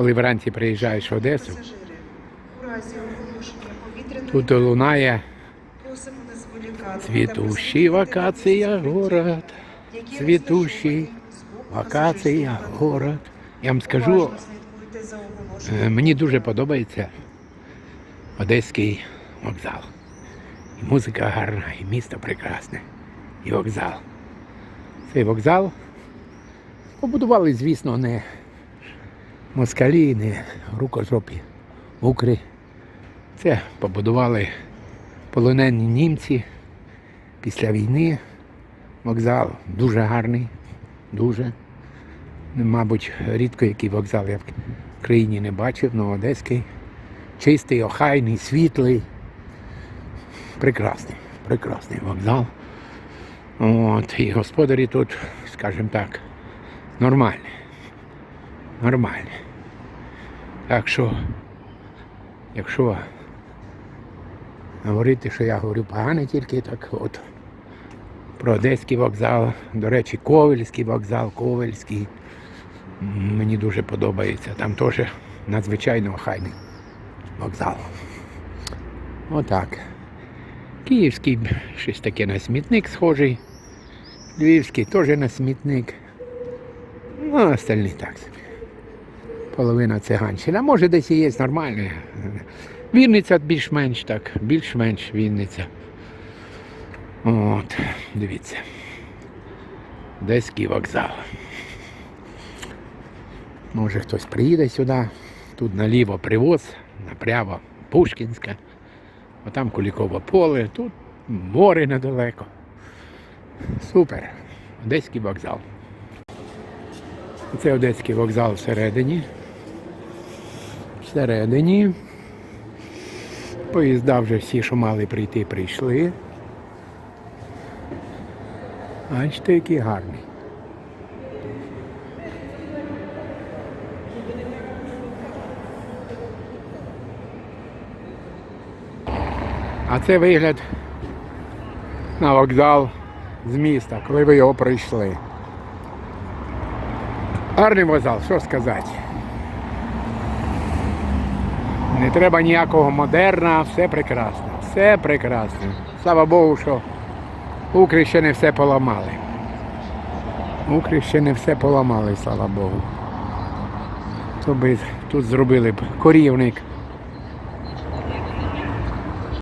коли вранці приїжджаєш в Одесу, тут лунає цвітущий вакація город, цвітущий вакація город. Я вам скажу. Е, Мені дуже подобається Одеський вокзал. І музика гарна, і місто прекрасне, і вокзал. Цей вокзал побудували, звісно, не москалі, не рукожопі укри. Це побудували полонені німці після війни. Вокзал дуже гарний, дуже. Мабуть, рідко який вокзал я в країні не бачив, але одеський. Чистий, охайний, світлий. Прекрасний, прекрасний вокзал. От, і господарі тут, скажімо так, нормальні. Нормальні. Так що, якщо говорити, що я говорю погане тільки, так от про Одеський вокзал, до речі, Ковельський вокзал, Ковельський. Мені дуже подобається. Там теж надзвичайно охайний вокзал. Отак. Київський щось таке на смітник схожий. Львівський теж на смітник. Ну, а остальні так собі. Половина циганщина. Може десь і є нормальне. Вінниця більш-менш так, більш-менш Вінниця. От, дивіться. Одеський вокзал. Може хтось приїде сюди. Тут наліво привоз, направо Пушкінська, а там Кулікове поле, тут море недалеко. Супер. Одеський вокзал. Це Одеський вокзал всередині. Всередині. Поїзда вже всі, що мали прийти, прийшли. Бачите, який гарний. А це вигляд на вокзал з міста, коли ви його пройшли. Гарний вокзал, що сказати. Не треба ніякого модерна, все прекрасно. Все прекрасно. Слава Богу, що Укри ще не все поламали. Укри ще не все поламали, слава Богу. Тут зробили б корівник